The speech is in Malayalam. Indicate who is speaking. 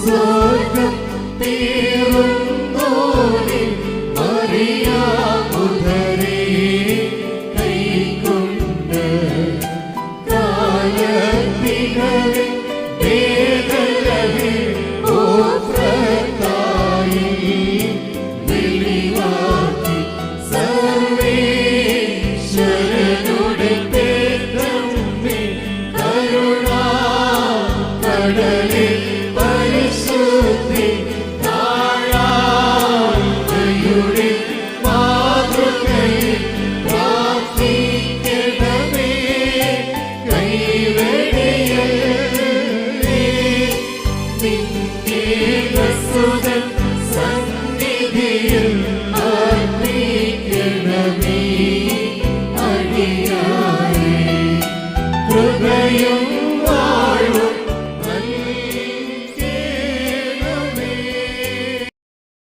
Speaker 1: സ്വർഗം തീർന്നോലിൽ മറിയാ മുതലേ കൈക്കൊണ്ട് കാലത്തികളിൽ വേദലവിൽ ഓത്രത്തായി വെളിവാക്കി സർവേശ്വരനുടെ പേരും കരുണാ കട you.